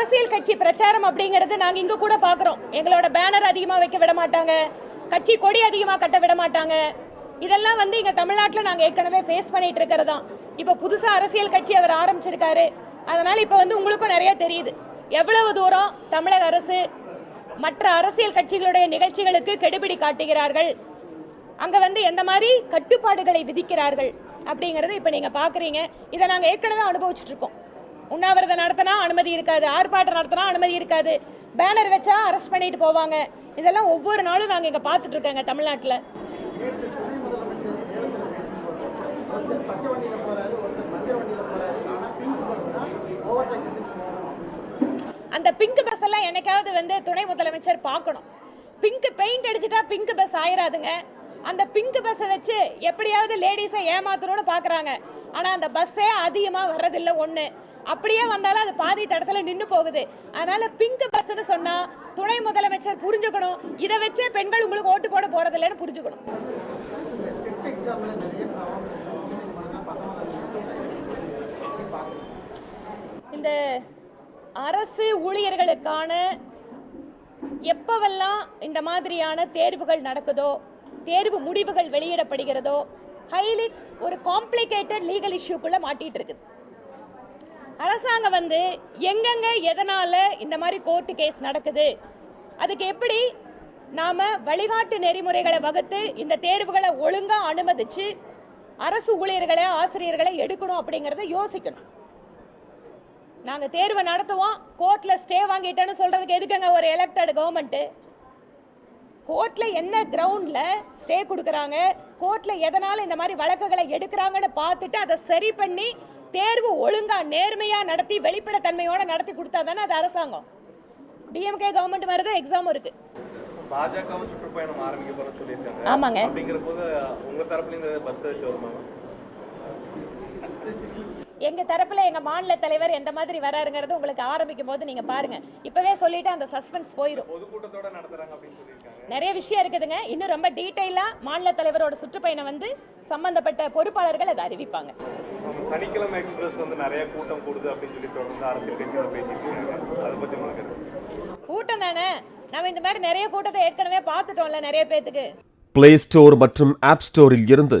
அரசியல் கட்சி பிரச்சாரம் அப்படிங்கறது நாங்க இங்க கூட பாக்குறோம். எங்களோட பேனர் அதிகமா வைக்க விட மாட்டாங்க. கட்சி கொடி அதிகமா கட்ட விட மாட்டாங்க. இதெல்லாம் வந்து இங்க தமிழ்நாட்டுல நாங்க ஏற்கனவே ஃபேஸ் பண்ணிட்டு இருக்கிறதா இப்ப புதுசா அரசியல் கட்சி அவர் ஆரம்பிச்சிருக்காரு. அதனால இப்ப வந்து உங்களுக்கும் நிறைய தெரியுது. எவ்வளவு தூரம் தமிழக அரசு மற்ற அரசியல் கட்சிகளுடைய நிகழ்ச்சிகளுக்கு கெடுபிடி காட்டுகிறார்கள். அங்க வந்து எந்த மாதிரி கட்டுப்பாடுகளை விதிக்கிறார்கள் அப்படிங்கறத இப்ப நீங்க பாக்குறீங்க. இதை நாங்க ஏற்கனவே அனுபவிச்சுட்டு இருக்கோம். உண்ணாவிரதம் நடத்தினா அனுமதி இருக்காது ஆர்ப்பாட்டம் நடத்தினா அனுமதி இருக்காது. பேனர் வச்சா அரெஸ்ட் பண்ணிட்டு போவாங்க. இதெல்லாம் ஒவ்வொரு நாளும் நாங்க இங்க பார்த்துட்டு இருக்கோங்க தமிழ்நாட்டுல. அந்த பிங்க் பஸ் எல்லாம் என்னைக்காவது வந்து துணை முதலமைச்சர் பார்க்கணும். பிங்க் பெயிண்ட் அடிச்சுட்டா பிங்க் பஸ் ஆயிராதுங்க. அந்த பிங்க் பஸ்ஸை வச்சு எப்படியாவது லேடிஸை ஏமாத்தணும்னு பார்க்குறாங்க ஆனால் அந்த பஸ்ஸே அதிகமாக வர்றதில்ல ஒன்று அப்படியே வந்தாலும் அது பாதி தடத்துல நின்னு போகுது. அதனால பிங்க் பஸ்ன்னு சொன்னா துணை முதலமைச்சர் புரிஞ்சுக்கணும். இதை வச்சே பெண்கள் உங்களுக்கு ஓட்டு போட போறதில்லைன்னு புரிஞ்சுக்கணும். இந்த இந்த அரசு ஊழியர்களுக்கான எப்பவெல்லாம் இந்த மாதிரியான தேர்வுகள் நடக்குதோ தேர்வு முடிவுகள் வெளியிடப்படுகிறதோ ஹைலி ஒரு காம்ப்ளிகேட்டட் லீகல் இஷ்யூக்குள்ள மாட்டிட்டு இருக்குது. அரசாங்கம் வந்து எங்கெங்க எதனால இந்த மாதிரி கோர்ட்டு கேஸ் நடக்குது? அதுக்கு எப்படி நாம வழிகாட்டு நெறிமுறைகளை வகுத்து இந்த தேர்வுகளை ஒழுங்கா அனுமதிச்சு அரசு ஊழியர்களை ஆசிரியர்களை எடுக்கணும் அப்படிங்கறத யோசிக்கணும். நாங்க தேர்வை நடத்துவோம் கோர்ட்ல ஸ்டே வாங்கிட்டேன்னு சொல்றதுக்கு எதுக்குங்க ஒரு எலெக்டட் கவர்மெண்ட் கோர்ட்ல என்ன கிரவுண்ட்ல ஸ்டே கொடுக்கறாங்க? கோர்ட்ல எதனால இந்த மாதிரி வழக்குகளை எடுக்கிறாங்கன்னு பார்த்துட்டு அதை சரி பண்ணி தேர்வு ஒழுங்கா நேர்மையா நடத்தி வெளிப்படைத்தன்மையோட நடத்தி கொடுத்தா தானே அது அரசாங்கம். டிஎம்கே கவர்மெண்ட் மாதிரி தான் எக்ஸாம் இருக்கு. பாஜகவும் சுற்றுப்பயணம் ஆரம்பிக்க போற சொல்லியிருக்காங்க. ஆமாங்க. அப்படிங்கிற போது உங்க தரப்புல பஸ் வச்சு வருமா? எங்க தரப்புல எங்க மாநில தலைவர் எந்த மாதிரி வராருங்கிறது உங்களுக்கு ஆரம்பிக்கும் போது நீங்க பாருங்க. இப்பவே சொல்லிட்டு அந்த சஸ்பென்ஸ் போயிடும் நிறைய விஷயம் இருக்குதுங்க. இன்னும் ரொம்ப டீட்டெயிலா மாநில தலைவரோட சுற்றுப்பயணம் வந்து சம்பந்தப்பட்ட பொறுப்பாளர்கள் அதை அறிவிப்பாங்க. சனிக்கிழமை எக்ஸ்பிரஸ் வந்து நிறைய கூட்டம் கூடுது அப்படின்னு சொல்லி தொடர்ந்து அரசியல் கட்சிகள் பேசிட்டு இருக்காங்க. அதை பத்தி உங்களுக்கு? கூட்டம் தானே? நம்ம இந்த மாதிரி நிறைய கூட்டத்தை ஏற்கனவே பார்த்துட்டோம்ல நிறைய பேத்துக்கு. பிளே ஸ்டோர் மற்றும் ஆப் ஸ்டோரில் இருந்து